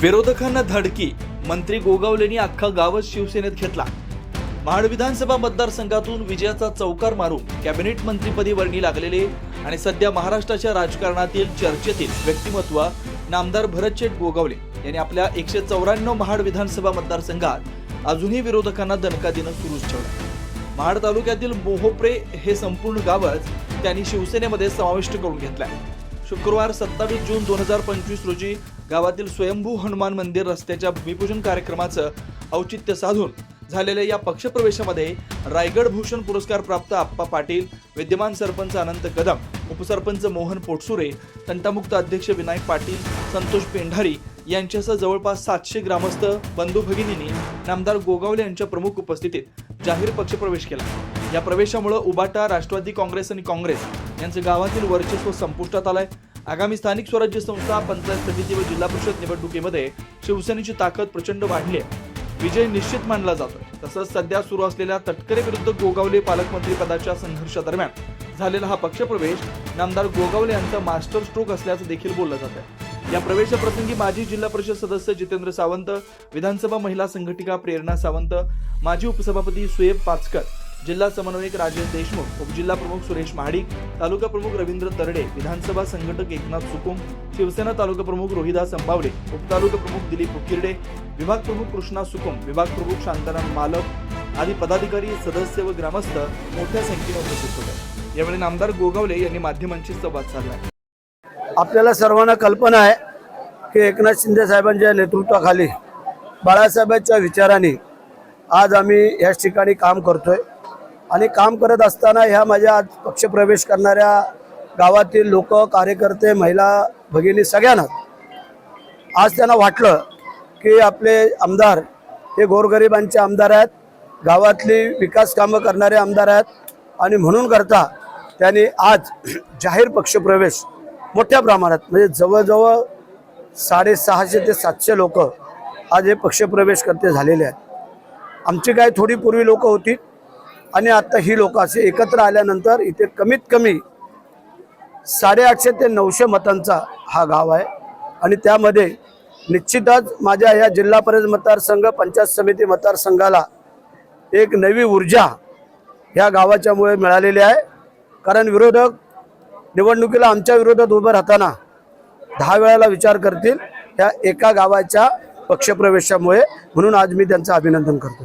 विरोधकांना धडकी मंत्री गोगावलेंनी अख्खा गावच शिवसेनेत घेतला. महाड विधानसभा मतदारसंघातून विजयाचा चौकार मारून कॅबिनेट मंत्रीपदी वर्णी लागलेले आणि सध्या महाराष्ट्राच्या राजकारणातील चर्चेतील व्यक्तिमत्व नामदार भरतशेठ गोगावले यांनी आपल्या एकशे चौऱ्याण्णव महाड विधानसभा मतदारसंघात अजूनही विरोधकांना दणका देणं सुरूच ठेवलं. महाड तालुक्यातील मोहोप्रे हे संपूर्ण गावच त्यांनी शिवसेनेमध्ये समाविष्ट करून घेतलंय. शुक्रवार सत्तावीस जून दोन हजार पंचवीस रोजी गावातील स्वयंभू हनुमान मंदिर रस्त्याच्या भूमिपूजन कार्यक्रमाचं औचित्य साधून झालेल्या या पक्षप्रवेशामध्ये रायगड भूषण पुरस्कार प्राप्त आप्पा पाटील विद्यमान सरपंच अनंत कदम उपसरपंच मोहन पोटसुरे तंटामुक्त अध्यक्ष विनायक पाटील संतोष पेंढारी यांच्यासह जवळपास सातशे ग्रामस्थ बंधू भगिनींनी नामदार गोगावले यांच्या प्रमुख उपस्थितीत जाहीर पक्षप्रवेश केला. या प्रवेशामुळे उबाटा राष्ट्रवादी काँग्रेस आणि काँग्रेस यांचं गावातील वर्चस्व संपुष्टात आलंय. आगामी स्थानिक स्वराज्य संस्था पंचायत समिती व जिल्हा परिषद निवडणुकीमध्ये शिवसेनेची ताकद प्रचंड वाढली आहे. विजय निश्चित मानला जातोय. तसंच सध्या सुरू असलेल्या तटकरे विरुद्ध गोगावले पालकमंत्री पदाच्या संघर्षादरम्यान झालेला हा पक्षप्रवेश नामदार गोगावले यांचा मास्टर स्ट्रोक असल्याचं देखील बोललं जात आहे या प्रवेशाप्रसंगी माजी जिल्हा परिषद सदस्य जितेंद्र सावंत विधानसभा महिला संघटिका प्रेरणा सावंत माजी उपसभापती सुएब पाचकर जिल्हा समन्वयक राजेश देशमुख उपजिल्हा प्रमुख सुरेश महाडिक तालुका प्रमुख रवींद्र तरडे विधानसभा संघटक एकनाथ सुकुम शिवसेना तालुका प्रमुख रोहिदास अंबावडे उपतालुका प्रमुख दिलीप उकिर्डे विभाग प्रमुख कृष्णा सुकुम विभाग प्रमुख शांताराम मालक आदी पदाधिकारी सदस्य व ग्रामस्थ मोठ्या संख्येने उपस्थित होते. यावेळी नामदार गोगावले यांनी माध्यमांशी संवाद साधला. आपल्याला सर्वांना कल्पना आहे की एकनाथ शिंदे साहेबांच्या नेतृत्वाखाली बाळासाहेबांच्या विचाराने आज आम्ही याच ठिकाणी काम करतोय. आणि काम करत असताना ह्या माझ्या आज पक्षप्रवेश करणाऱ्या गावातील लोक कार्यकर्ते महिला भगिनी सगळ्यांना आज त्यांना वाटलं की आपले आमदार हे गोरगरिबांचे आमदार आहेत गावातली विकास कामं करणारे आमदार आहेत आणि म्हणून करता त्यांनी आज जाहीर पक्षप्रवेश मोठ्या प्रमाणात म्हणजे जवळजवळ साडेसहाशे ते सातशे लोक आज हे पक्षप्रवेश करते झालेले आहेत. आमची काय थोडी पूर्वी लोकं होती आणि आता ही लोक असे एकत्र आल्यानंतर इथे कमीत कमी साडेआठशे ते नऊशे मतांचा हा गाव आहे. आणि त्यामध्ये निश्चितच माझ्या या जिल्हा परिषद मतदारसंघ पंचायत समिती मतदारसंघाला एक नवी ऊर्जा ह्या गावाच्यामुळे मिळालेली आहे. कारण विरोधक निवडणुकीला आमच्या विरोधात उभं राहताना दहा वेळाला विचार करतील ह्या एका गावाच्या पक्षप्रवेशामुळे. म्हणून आज मी त्यांचं अभिनंदन करतो